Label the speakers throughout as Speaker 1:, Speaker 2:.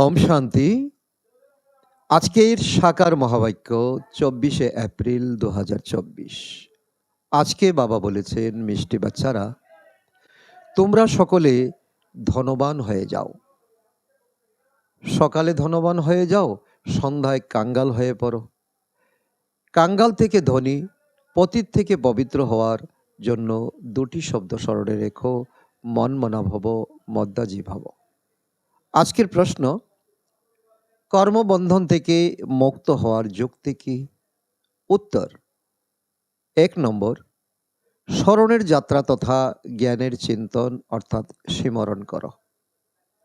Speaker 1: ওম শান্তি। আজকের সাকার মহাবাক্য চব্বিশে এপ্রিল দু হাজার চব্বিশ। আজকে বাবা বলেছেন, মিষ্টি বাচ্চারা, তোমরা সকলে ধনবান হয়ে যাও। সকালে ধনবান হয়ে যাও, সন্ধ্যায় কাঙ্গাল হয়ে পড়ো। কাঙ্গাল থেকে ধনী, পতিত থেকে পবিত্র হওয়ার জন্য দুটি শব্দ স্মরণে রেখো মন মনা ভব মদ্দাজি ভাব আজকের প্রশ্ন কর্মবন্ধন থেকে মুক্ত হওয়ার যুক্তি কি? উত্তর, এক নম্বর, স্মরণের যাত্রা তথা জ্ঞানের চিন্তন অর্থাৎ স্মরণ করো।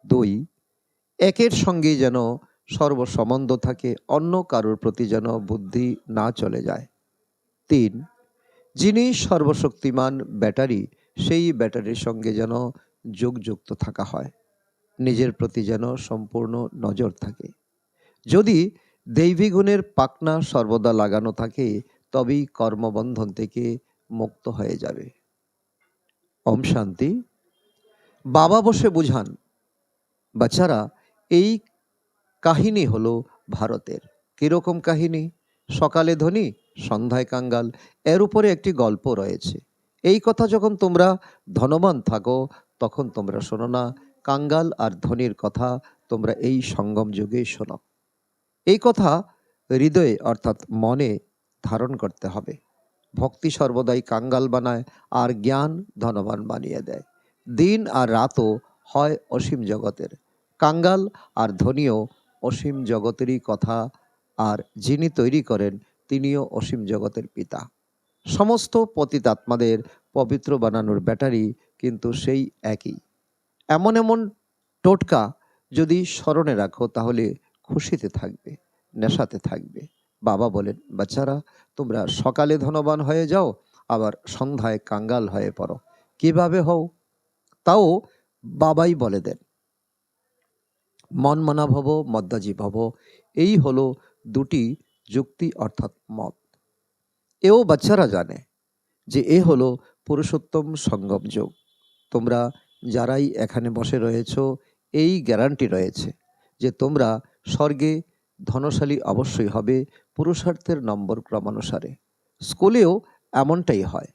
Speaker 1: দুই, একের সঙ্গে যেন সর্বসম্বন্ধ থাকে, অন্য কারোর প্রতি যেন বুদ্ধি না চলে যায়। তিন, যিনি সর্বশক্তিমান ব্যাটারি, সেই ব্যাটারির সঙ্গে যেন যোগযুক্ত থাকা হয়। নিজের প্রতি যেন সম্পূর্ণ নজর থাকে। যদি দৈবী গুণের পাকনা সর্বদা লাগানো থাকে, তবেই কর্মবন্ধন থেকে মুক্ত হয়ে যাবে। ওম শান্তি। বাবা বসে বুঝান, বাচ্চারা, এই কাহিনী হলো ভারতের। কীরকম কাহিনী? সকালে ধনী, সন্ধ্যায় কাঙ্গাল, এর উপরে একটি গল্প রয়েছে। এই কথা যখন তোমরা ধনবান থাকো, তখন তোমরা শোনো না, কাঙ্গাল আর ধনির কথা তোমরা এই সঙ্গম যুগে শোনো। এই কথা হৃদয়ে অর্থাৎ মনে ধারণ করতে হবে। ভক্তি সর্বদাই কাঙ্গাল বানায়, আর জ্ঞান ধনবান বানিয়ে দেয়। দিন আর রাতও হয় অসীম জগতের। কাঙ্গাল আর ধনীও অসীম জগতেরই কথা, আর যিনি তৈরি করেন, তিনিও অসীম জগতের পিতা। সমস্ত পতিত আত্মাদের পবিত্র বানানোর ব্যাটারি কিন্তু সেই একই। এমন এমন টোটকা যদি স্মরণে রাখো, তাহলে খুশিতে থাকবে, নেশাতে থাকবে। বাবা বলেন, বাচ্চারা, তোমরা সকালে ধনবান হয়ে যাও, আবার সন্ধ্যায় কাঙ্গাল হয়ে পড়ো। কীভাবে হও? তাও বাবাই বলে দেন মন মানা ভব, মদ্দাজি ভব, এই হলো দুটি যুক্তি অর্থাৎ মত। এও বাচ্চারা জানে যে এ হলো পুরুষোত্তম সঙ্গম যোগ। তোমরা যারাই এখানে বসে রয়েছ, এই গ্যারান্টি রয়েছে যে তোমরা স্বর্গে ধনশালী অবশ্যই হবে পুরুষার্থের নম্বর ক্রমানুসারে। স্কুলেও এমনটাই হয়।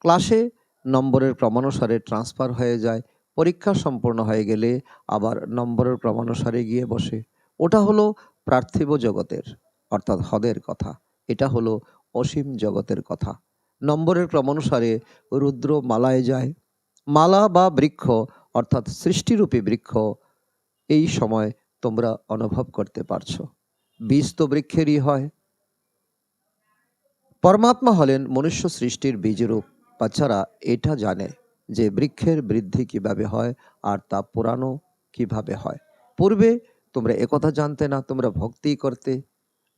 Speaker 1: ক্লাসে নম্বরের ক্রমানুসারে ট্রান্সফার হয়ে যায়, পরীক্ষা সম্পূর্ণ হয়ে গেলে আবার নম্বরের ক্রমানুসারে গিয়ে বসে। ওটা হলো পার্থিব জগতের, অর্থাৎ হদের কথা। এটা হলো অসীম জগতের কথা। নম্বরের ক্রমানুসারে রুদ্র মালায় যায়। মালা বা বৃক্ষ, অর্থাৎ সৃষ্টিরূপী বৃক্ষ, এই সময় তোমরা অনুভব করতে পারছ। বীজ তো বৃক্ষেরই হয়। পরমাত্মা হলেন মনুষ্য সৃষ্টির বীজরূপ বাচ্চারা এটা জানে যে বৃক্ষের বৃদ্ধি কীভাবে হয় আর তা পুরানো কীভাবে হয়। পূর্বে তোমরা একথা জানতে না, তোমরা ভক্তি করতে।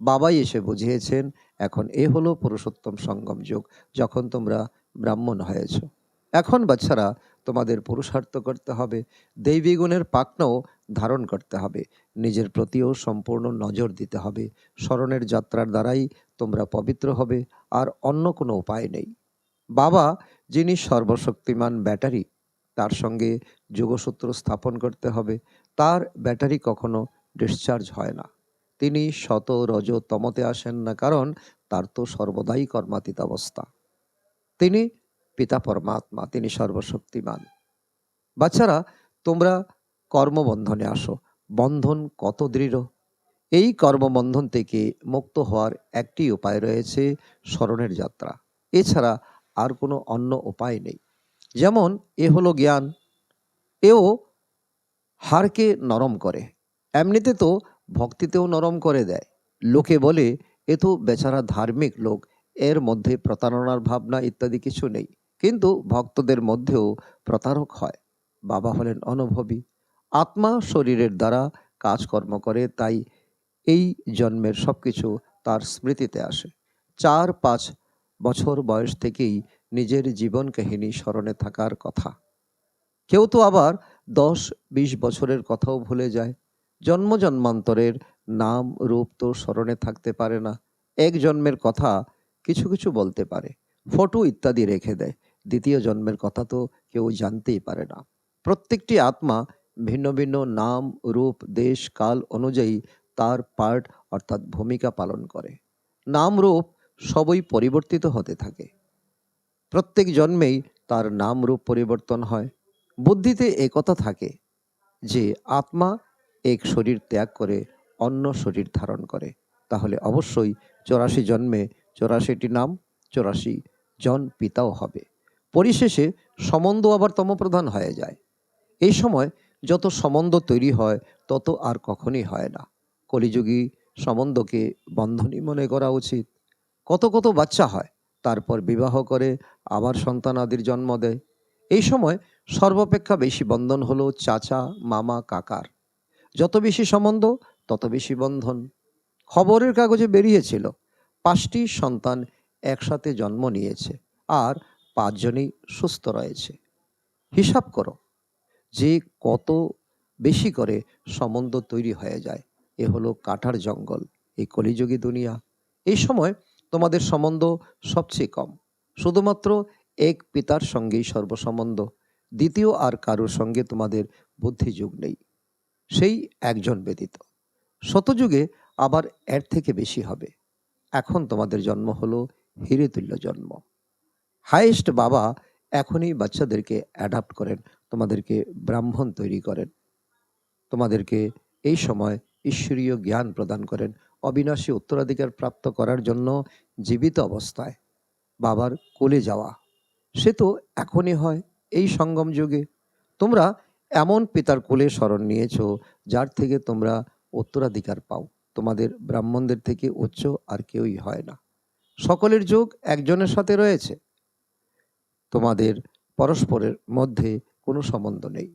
Speaker 1: বাবাই এসে বুঝিয়েছেন, এখন এ হলো পুরুষোত্তম সঙ্গম যুগ, যখন তোমরা ব্রাহ্মণ হয়েছ। এখন বাচ্চারা তোমাদের পুরুষার্থ করতে হবে। দৈবী গুণের পাকনাও ধারণ করতে হবে। নিজের প্রতিও সম্পূর্ণ নজর দিতে হবে। স্মরণের যাত্রার দ্বারাই তোমরা পবিত্র হবে, আর অন্য কোনো উপায় নেই। বাবা, যিনি সর্বশক্তিমান ব্যাটারি, তার সঙ্গে যোগসূত্র স্থাপন করতে হবে। তার ব্যাটারি কখনো ডিসচার্জ হয় না। তিনি শত রজ তমতে আসেন না, কারণ তার তো সর্বদাই কর্মাতীত অবস্থা। তিনি পিতা পরমাত্মা, তিনি সর্বশক্তিমান। বাচ্চারা, তোমরা কর্মবন্ধনে আসো। বন্ধন কত দৃঢ়। এই কর্মবন্ধন থেকে মুক্ত হওয়ার একটি উপায় রয়েছে স্মরণের যাত্রা। এছাড়া আর কোনো অন্য উপায় নেই। যেমন, এ হলো জ্ঞান। এও হাড়কে নরম করে। এমনিতে তো ভক্তিতেও নরম করে দেয়। লোকে বলে, এ তো বেচারা ধার্মিক লোক, এর মধ্যে প্রতারণার ভাবনা ইত্যাদি কিছু নেই। কিন্তু ভক্তদের মধ্যেও প্রতারক হয়। বাবা হলেন অনুভবী। আত্মা শরীরের দ্বারা কাজকর্ম করে, তাই এই জন্মের সব কিছু তার স্মৃতিতে আসে। চার পাঁচ বছর বয়স থেকেই নিজের জীবন কাহিনী স্মরণে থাকার কথা। কেউ তো আবার দশ বিশ বছরের কথাও ভুলে যায়। জন্ম জন্মান্তরের নাম রূপ তো স্মরণে থাকতে পারে না। এক জন্মের কথা কিছু কিছু বলতে পারে, ফটো ইত্যাদি রেখে দেয়। দ্বিতীয় জন্মের কথা তো কেউ জানতেই পারে না। প্রত্যেকটি আত্মা ভিন্ন ভিন্ন নাম, রূপ, দেশ, কাল অনুযায়ী তার পার্ট অর্থাৎ ভূমিকা পালন করে। নাম, রূপ সবই পরিবর্তিত হতে থাকে। প্রত্যেক জন্মেই তার নাম, রূপ পরিবর্তন হয়। বুদ্ধিতে একথা থাকে যে আত্মা এক শরীর ত্যাগ করে অন্য শরীর ধারণ করে। তাহলে অবশ্যই চৌরাশি জন্মে চৌরাশিটি নাম, চৌরাশি জন পিতাও হবে। পরিশেষে সম্বন্ধ আবার তমপ্রধান হয়ে যায়। এই সময় যত সম্বন্ধ তৈরি হয়, তত আর কখনই হয় না। কলিযুগী সম্বন্ধকে বন্ধনই মনে করা উচিত। কত কত বাচ্চা হয়, তারপর বিবাহ করে, আবার সন্তান আদির জন্ম দেয়। এই সময় সর্বাপেক্ষা বেশি বন্ধন হলো চাচা, মামা, কাকার। যত বেশি সম্বন্ধ, তত বেশি বন্ধন। খবরের কাগজে বেরিয়েছিল, পাঁচটি সন্তান একসাথে জন্ম নিয়েছে। আর পাঁচজনই সুস্থ রয়েছে। হিসাব করো, যে কত বেশি করে সম্বন্ধ তৈরি হয়ে যায়, এ হলো কাঠার জঙ্গল, এই কলিযুগী দুনিয়া। এই সময় তোমাদের সম্বন্ধ সবচেয়ে কম, শুধুমাত্র এক পিতার সঙ্গেই সর্বসম্বন্ধ, দ্বিতীয় আর কারোর সঙ্গে তোমাদের বুদ্ধিযুগ নেই, সেই একজন ব্যতীত। শতযুগে আবার এর থেকে বেশি হবে। এখন তোমাদের জন্ম হলো হিরেতুল্য জন্ম। হাইয়েস্ট বাবা এখনই বাচ্চাদেরকে অ্যাডাপ্ট করেন, তোমাদেরকে ব্রাহ্মণ তৈরি করেন। তোমাদেরকে এই সময় ঈশ্বরীয় জ্ঞান প্রদান করেন, অবিনাশী উত্তরাধিকার প্রাপ্ত করার জন্য জীবিত অবস্থায় বাবার কোলে যাওয়া। সে তো এখনই হয় এই সঙ্গম যুগে। তোমরা এমন পিতার কোলে স্মরণ নিয়েছ, যার থেকে তোমরা উত্তরাধিকার পাও। তোমাদের ব্রাহ্মণদের থেকে উচ্চ আর কেউই হয় না। সকলের যোগ একজনের সাথে রয়েছে। তোমাদের পরস্পরের মধ্যে কোনো সম্বন্ধ নেই।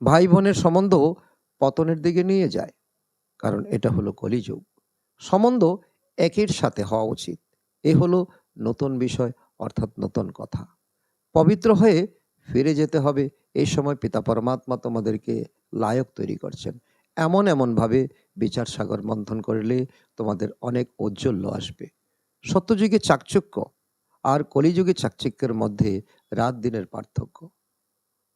Speaker 1: ভাই বোনের সম্বন্ধ পতনের দিকে নিয়ে যায়, কারণ এটা হলো কলিযুগ। সম্বন্ধ একের সাথে হওয়া উচিত। এ হলো নতুন বিষয়, অর্থাৎ নতুন কথা। পবিত্র হয়ে ফিরে যেতে হবে। এই সময় পিতা পরমাত্মা তোমাদেরকে লায়ক তৈরি করছেন। এমন এমনভাবে বিচার সাগর মন্থন করলে তোমাদের অনেক ঔজ্জ্বল্য আসবে। সত্যযুগে চাকচক্য আর কলিযুগে চাকচিক্যের মধ্যে রাত দিনের পার্থক্য।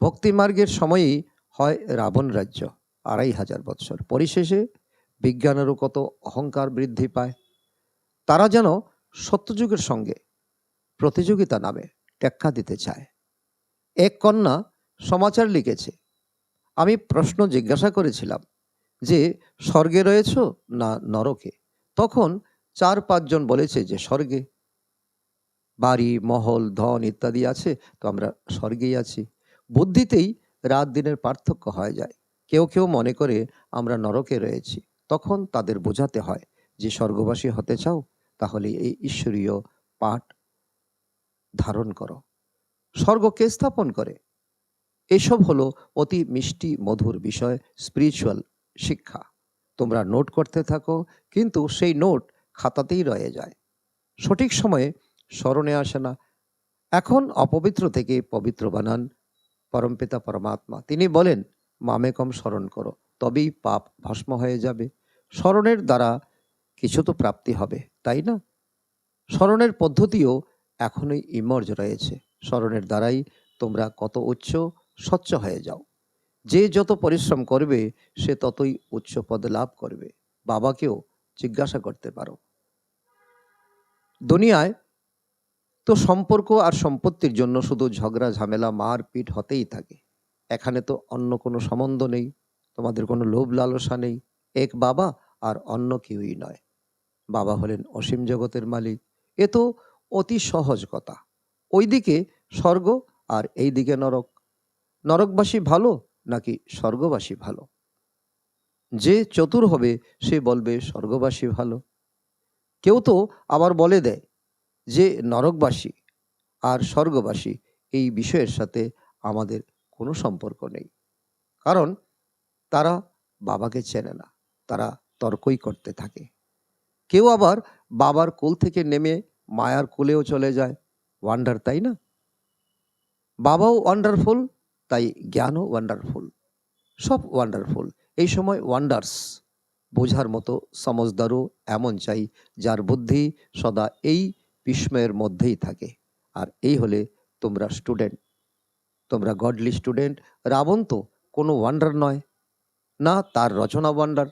Speaker 1: ভক্তি মার্গের সময়ই হয় রাবণ রাজ্য, আড়াই হাজার বৎসর। পরিশেষে বিজ্ঞানেরও কত অহংকার বৃদ্ধি পায়। তারা যেন সত্যযুগের সঙ্গে প্রতিযোগিতা নামে টেক্কা দিতে চায়। এক কন্যা সমাচার লিখেছে, আমি প্রশ্ন জিজ্ঞাসা করেছিলাম যে, স্বর্গে রয়েছ না নরকে? তখন চার পাঁচজন বলেছে যে, স্বর্গে। বাড়ি, মহল, ধন ইত্যাদি আছে, তো আমরা স্বর্গেই আছি। বুদ্ধিতেই রাত দিনের পার্থক্য হয়ে যায়। কেউ কেউ মনে করে আমরা নরকে রয়েছি। তখন তাদের বোঝাতে হয়, যে স্বর্গবাসী হতে চাও, তাহলে এই ঈশ্বরীয় পাঠ ধারণ করো। স্বর্গকে স্থাপন করে? এসব হলো অতি মিষ্টি, মধুর বিষয় স্পিরিচুয়াল শিক্ষা। তোমরা নোট করতে থাকো, কিন্তু সেই নোট খাতাতেই রয়ে যায়। সঠিক সময়ে স্মরণে আসে না। এখন অপবিত্র থেকে পবিত্র বানান পরমপিতা পরমাত্মা। তিনি বলেন মামে কম স্মরণ করো, তবেই পাপ ভস্ম হয়ে যাবে। স্মরণের দ্বারা কিছু তো প্রাপ্তি হবে, তাই না? স্মরণের পদ্ধতিও এখনই ইমর্জ রয়েছে। স্মরণের দ্বারাই তোমরা কত উচ্চ, স্বচ্ছ হয়ে যাও। যে যত পরিশ্রম করবে, সে ততই উচ্চ পদ লাভ করবে। বাবাকেও জিজ্ঞাসা করতে পারো। দুনিয়ায় তো সম্পর্ক আর সম্পত্তির জন্য শুধু ঝগড়া, ঝামেলা, মারপিট হতেই থাকে। এখানে তো অন্য কোনো সম্বন্ধ নেই, তোমাদের কোনো লোভ লালসা নেই। এক বাবা আর অন্য কেউই নয়। বাবা হলেন অসীম জগতের মালিক। এ তো অতি সহজ কথা। ওইদিকে স্বর্গ আর এই দিকে নরক। নরকবাসী ভালো নাকি স্বর্গবাসী ভালো? যে চতুর হবে সে বলবে স্বর্গবাসী ভালো। কেউ তো আবার বলে দেয় যে নরকবাসী আর স্বর্গবাসী এই বিষয়ের সাথে আমাদের কোনো সম্পর্ক নেই। কারণ তারা বাবাকে চেনে না, তারা তর্কই করতে থাকে। কেউ আবার বাবার কোল থেকে নেমে মায়ার কোলেও চলে যায়। ওয়ান্ডার তাই না? বাবাও ওয়ান্ডারফুল তাই জ্ঞানও ওয়ান্ডারফুল সব ওয়ান্ডারফুল এই সময় ওয়ান্ডার্স বোঝার মতো সমজদারও এমন চাই যার বুদ্ধি সদা এই বিস্ময়ের মধ্যেই থাকে। আর এই হলে তোমরা স্টুডেন্ট তোমরা গডলি স্টুডেন্ট রাবণ তো কোনো ওয়ান্ডার নয়। না তার রচনা ওয়ান্ডার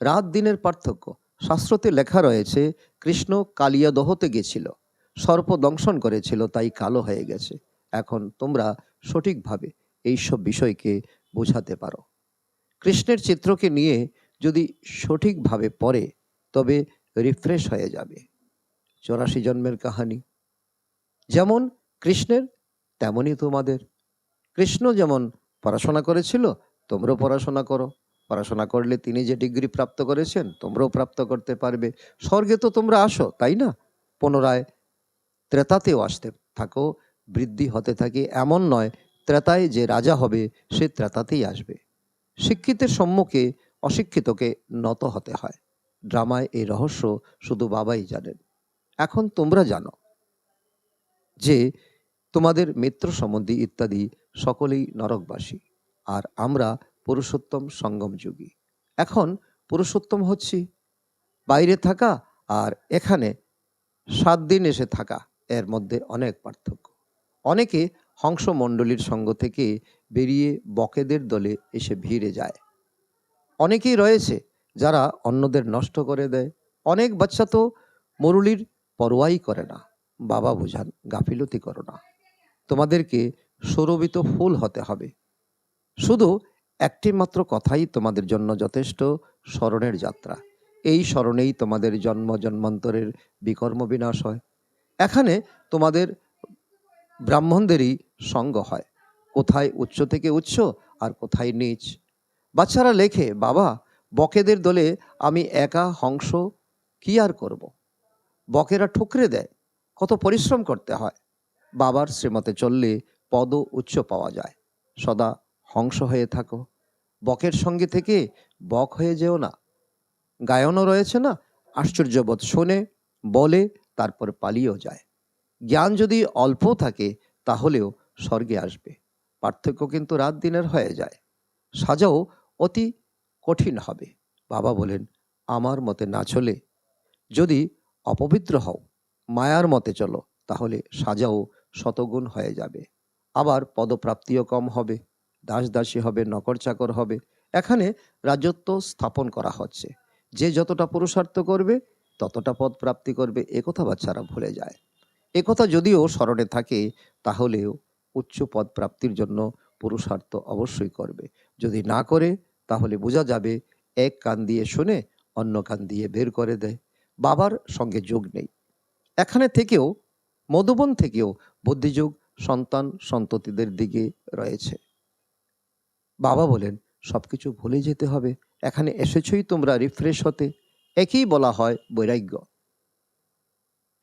Speaker 1: রাত দিনের পার্থক্য। শাস্ত্রতে লেখা রয়েছে, কৃষ্ণ কালিয়া দহতে গেছিল। সর্প দংশন করেছিল, তাই কালো হয়ে গেছে। এখন তোমরা সঠিকভাবে এইসব বিষয়কে বোঝাতে পারো। কৃষ্ণের চিত্রকে নিয়ে যদি সঠিকভাবে পড়ে, তবে রিফ্রেশ হয়ে যাবে। চৌরাশি জন্মের কাহানি। যেমন কৃষ্ণের, তেমনই তোমাদের। কৃষ্ণ যেমন পড়াশোনা করেছিল, তোমরাও পড়াশোনা করো। পড়াশোনা করলে তিনি যে ডিগ্রি প্রাপ্ত করেছেন, তোমরাও প্রাপ্ত করতে পারবে। স্বর্গে তো তোমরা আসো, তাই না? পুনরায় ত্রেতাতেও আসতে থাকো, বৃদ্ধি হতে থাকে। এমন নয়, ত্রেতায় যে রাজা হবে, সে ত্রেতাতেই আসবে। শিক্ষিতের সম্মুখে অশিক্ষিতকে নত হতে হয়। ড্রামায় এই রহস্য শুধু বাবাই জানেন। এখন তোমরা জানো যে তোমাদের মিত্র সম্বন্ধী ইত্যাদি সকলেই নরকবাসী, আর আমরা পুরুষোত্তম সঙ্গম যুগী। এখন পুরুষোত্তম হচ্ছি, বাইরে থাকা আর এখানে সাত দিন এসে থাকা এর মধ্যে অনেক পার্থক্য। অনেকে হংসমণ্ডলীর সঙ্গ থেকে বেরিয়ে বকেদের দলে এসে ভিড়ে যায়। অনেকেই রয়েছে যারা অন্যদের নষ্ট করে দেয়। অনেক বাচ্চা তো মরুলির পরোয়াই করে না। বাবা বোঝান গাফিলতি করো না। তোমাদেরকে সৌরভিত ফুল হতে হবে। শুধু একটি মাত্র কথাই তোমাদের জন্য যথেষ্ট স্মরণের যাত্রা। এই স্মরণেই তোমাদের জন্ম জন্মান্তরের বিকর্ম বিনাশ হয়। এখানে তোমাদের ব্রাহ্মণদেরই সঙ্গ হয়। কোথায় উচ্চ থেকে উচ্চ আর কোথায় নিচ। বাচ্চারা লেখে বাবা বকেদের দলে আমি একা হংস কি আর করব। বকেরা ঠুকরে দেয়। কত পরিশ্রম করতে হয়। বাবার শ্রীমতে চললে পদ উচ্চ পাওয়া যায়। সদা হংস হয়ে থাকো। বকের সঙ্গে থেকে বক হয়ে যেও না। গায়নও রয়েছে না। আশ্চর্যবোধ শোনে, বলে, তারপর পালিয়েও যায়। জ্ঞান যদি অল্প থাকে, তাহলেও স্বর্গে আসবে। পার্থক্য কিন্তু রাত দিনের হয়ে যায়। সাজাও অতি কঠিন হবে। বাবা বলেন, আমার মতে না চলে। যদি অপবিত্র হও, মায়ার মতে চলো, তাহলে সাজাও শতগুণ হয়ে যাবে। আবার পদপ্রাপ্তিও কম হবে দাস দাসী হবে নকর চাকর হবে। এখানে রাজত্ব স্থাপন করা হচ্ছে। যে যতটা পুরুষার্থ করবে, ততটা পদ প্রাপ্তি করবে একথা বাচ্চারা ভুলে যায়। একথা যদিও স্মরণে থাকে, তাহলেও উচ্চ পদ প্রাপ্তির জন্য পুরুষার্থ অবশ্যই করবে। যদি না করে, তাহলে বোঝা যাবে, এক কান দিয়ে শুনে অন্য কান দিয়ে বের করে দেয়। বাবার সঙ্গে যোগ নেই। এখানে থেকেও, মধুবন থেকেও বুদ্ধিযোগ, সন্তান, সন্ততিদের দিকে রয়েছে। বাবা বলেন, সবকিছু ভুলে যেতে হবে। এখানে এসেছই তোমরা রিফ্রেশ হতে। একই বলা হয় বৈরাগ্য।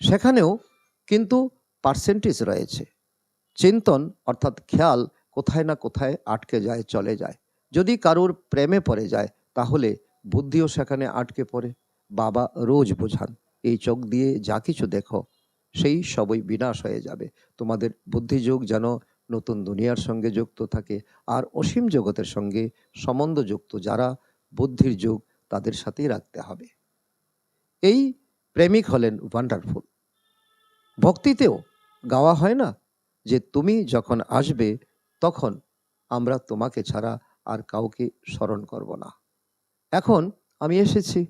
Speaker 1: সেখানেও কিন্তু পার্সেন্টেজ রয়েছে। চিন্তন, অর্থাৎ খেয়াল, কোথায় না কোথায় আটকে যায়, চলে যায়। যদি কারুর প্রেমে পড়ে যায়, তাহলে বুদ্ধিও সেখানে আটকে পড়ে। বাবা রোজ বোঝান, এই চোখ দিয়ে যা কিছু দেখো, সেই সবই বিনাশ হয়ে যাবে। তোমাদের বুদ্ধিযোগ যেন নতুন দুনিয়ার সঙ্গে যুক্ত থাকে আর অসীম জগতের সঙ্গে সম্বন্ধযুক্ত, যারা বুদ্ধির যুগ তাদের সাথেই রাখতে হবে। এই প্রেমিক হলেন ওয়ান্ডারফুল ভক্তিতেও গাওয়া হয় না যে তুমি যখন আসবে, তখন আমরা তোমাকে ছাড়া আর কাউকে স্মরণ করব না। এখন আমি এসেছি।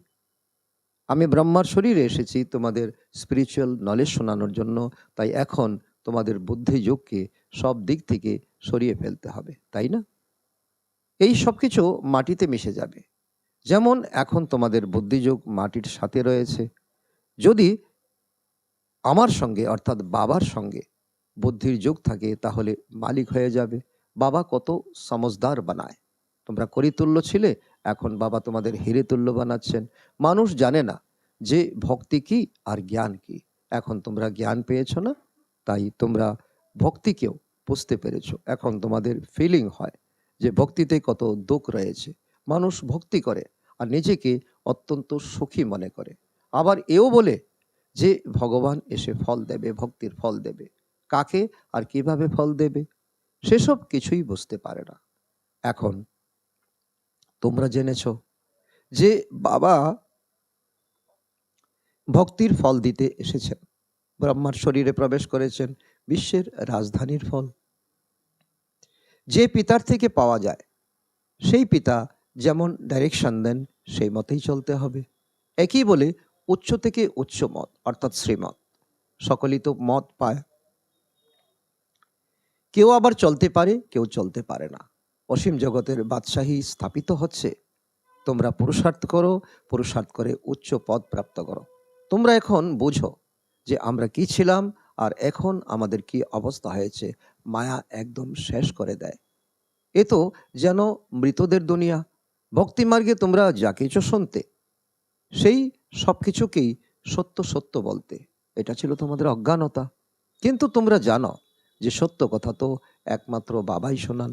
Speaker 1: আমি ব্রহ্মার শরীরে এসেছি তোমাদের স্পিরিচুয়াল নলেজ শোনানোর জন্য। তাই এখন তোমাদের বুদ্ধিযোগকে সব দিক থেকে সরিয়ে ফেলতে হবে, তাই না? এই সব কিছু মাটিতে মিশে যাবে। যেমন এখন তোমাদের বুদ্ধিযোগ মাটির সাথে রয়েছে। যদি আমার সঙ্গে, অর্থাৎ বাবার সঙ্গে বুদ্ধির যোগ থাকে, তাহলে মালিক হয়ে যাবে। বাবা কত সমজদার বানায়। তোমরা করিতুল্য ছিলে এখন বাবা তোমাদের হিরে তুল্য বানাচ্ছেন। মানুষ জানে না যে ভক্তি কি আর জ্ঞান কি। এখন তোমরা জ্ঞান পেয়েছ না, তাই তোমরা ভক্তিকেও বুঝতে পেরেছ। এখন তোমাদের ফিলিং হয় যে ভক্তিতে কত দুঃখ রয়েছে। মানুষ ভক্তি করে আর নিজেকে অত্যন্ত সুখী মনে করে। আবার এও বলে যে ভগবান এসে ফল দেবে, ভক্তির ফল দেবে। কাকে আর কীভাবে ফল দেবে, সেসব কিছুই বুঝতে পারে না। এখন তোমরা জেনেছ যে বাবা ভক্তির ফল দিতে এসেছেন। ব্রহ্মার শরীরে প্রবেশ করেছেন বিশ্বের রাজধানীর ফল। যে পিতার থেকে পাওয়া যায়,
Speaker 2: সেই পিতা যেমন ডাইরেকশন দেন, সেই মতেই চলতে হবে। একই বলে উচ্চ থেকে উচ্চ মত, অর্থাৎ শ্রীমত, সকলেই তো মত পায়। কেউ আবার চলতে পারে, কেউ চলতে পারে না। অসীম জগতের বাদশাহী স্থাপিত হচ্ছে। তোমরা পুরুষার্থ করো, পুরুষার্থ করে উচ্চ পদ প্রাপ্ত করো। তোমরা এখন বুঝো যে আমরা কি ছিলাম আর এখন আমাদের কি অবস্থা হয়েছে। মায়া একদম শেষ করে দেয়। এ তো যেন মৃতদের দুনিয়া। ভক্তিমার্গে তোমরা যা কিছু শুনতে, সেই সব কিছুকেই সত্য সত্য বলতে। এটা ছিল তোমাদের অজ্ঞানতা। কিন্তু তোমরা জানো যে সত্য কথা তো একমাত্র বাবাই শোনান।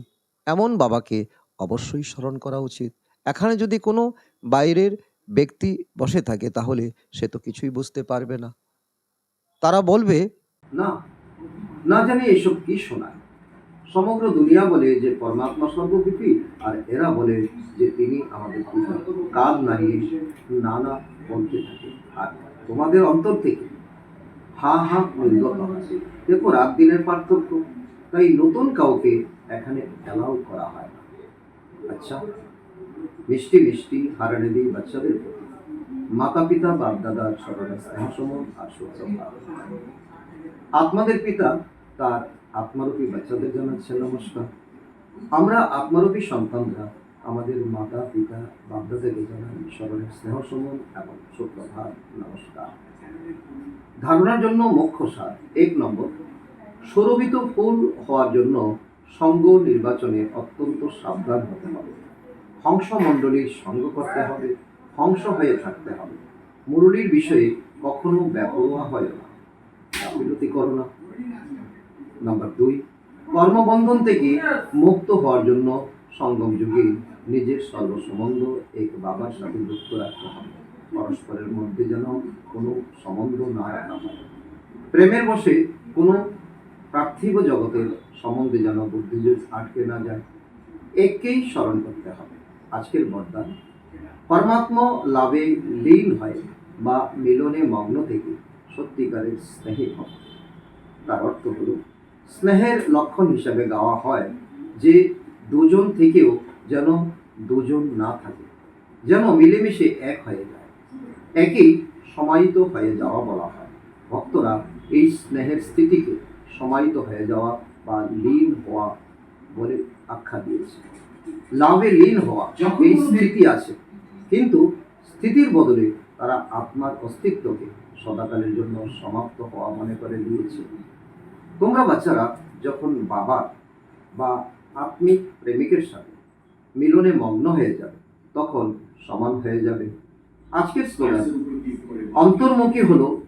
Speaker 2: এমন বাবাকে অবশ্যই স্মরণ করা উচিত। এখানে যদি কোনো বাইরের ব্যক্তি বসে থাকে, তাহলে সে তো কিছুই বুঝতে পারবে না। তারা বলবে,
Speaker 1: না না জানি এসব কি শোনায়। সমগ্র দুনিয়া বলে যে পরমাত্মা সর্বব্যাপী আর এরা বলে যে তিনি আমাদের কাল নাড়িয়ে নানা বলতে থাকে। আর তোমাদের অন্তর থেকে হা হা নির্গত হয় দেখো, রাত দিনের পার্থক্য। তাই নতুন কাউকে এখানে অ্যালাউ করা হয় না। আচ্ছা? মিষ্টি মিষ্টি, হারানে দিই বাচ্চাদের মাতা পিতা বাপ দাদার স্মরণে স্নেহসমন আর আত্মাদের পিতা, তার আত্মারূপী বাচ্চাদের জানাচ্ছে নমস্কার আমরা আত্মারূপী সন্তানরা আমাদের মাতা, পিতা বাপদাদাকে জানাই স্মরণের স্নেহসমন এবং সুপ্রভাত নমস্কার। ধারণার জন্য মুখ্য সার, এক নম্বর। সুরভিত ফুল হওয়ার জন্য সঙ্গ নির্বাচনে অত্যন্ত সাবধান হতে হবে। হংসমণ্ডলীর সঙ্গ করতে হবে, হংস হয়ে থাকতে হবে। মুরলীর বিষয়ে কখনো ব্যাপরোয়া হয় না। গাফিলতি করো না। নাম্বার দুই, কর্মবন্ধন থেকে মুক্ত হওয়ার জন্য সঙ্গম যুগে নিজের সর্বসম্বন্ধ এক বাবার সাথে যুক্ত রাখতে হবে। পরস্পরের মধ্যে যেন কোনো সম্বন্ধ না রাখা হয়। প্রেমের বসে কোনো পার্থিব জগতের সম্বন্ধে যেন বুদ্ধিযোগ আটকে না যায়, একেই স্মরণ করতে হবে। আজকের বরদান পরমাত্ম লাভে লীন হয় বা মিলনে মগ্ন থেকে সত্যিকারের স্নেহে হয় তার অর্থ হলো, স্নেহের লক্ষণ হিসাবে গাওয়া হয় যে দুজন থেকেও যেন দুজন না থাকে, যেন মিলেমিশে এক হয়ে যায়। একই সমাহিত হয়ে যাওয়া বলা হয়। ভক্তরা এই স্নেহের স্থিতিকে সমাহিত হয়ে যাওয়া বা লীন হওয়া বলে আখ্যা দিয়েছে। লাভে লীন হওয়া এই স্থিতি আছে। কিন্তু স্থিতির বদলে তারা আত্মার অস্তিত্বকে সদাকালের জন্য সমাপ্ত হওয়া মনে করে দিয়েছে। তোমরা বাচ্চারা যখন বাবা বা আত্মিক প্রেমিকের সাথে মিলনে মগ্ন হয়ে যাবে তখন সমান হয়ে যাবে। আজকের স্লোগান অন্তর্মুখী হলো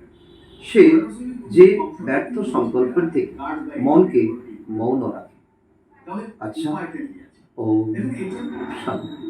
Speaker 1: সে যে ব্যর্থ সংকল্পের থেকে মনকে মৌন রাখে। আচ্ছা ও শান্তি